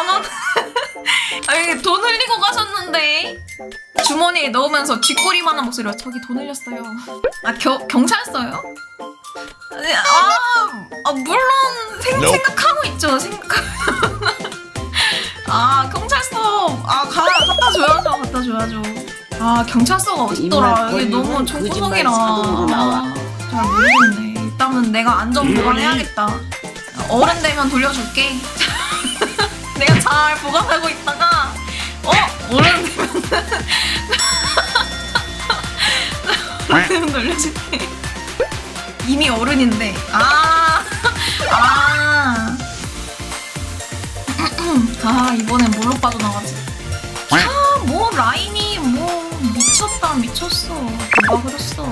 2만 원. 아니 돈 흘리고 가셨는데 주머니에 넣으면서 쥐꼬리만한 목소리로 저기 돈 흘렸어요. 아 겨, 경찰서요? 아니, 아, 아 물론 생, 생각하고 있죠. 생각. 아 경찰서 아 가, 갖다 줘야죠. 갖다 줘야죠. 아 경찰서가 어딨더라. 이게 이만 너무 나와. 아, 잘 모르겠네. 일단은 내가 안전 보관해야겠다. 어른 되면 돌려줄게. 잘 보관하고 있다가 어? 모르는 데면 모르는 놀려줄게 이미 어른인데. 아아. 아. 아, 이번엔 뭘로 빠져나가지? 야뭐 라인이 뭐 미쳤다 미쳤어. 뭐가 그랬어?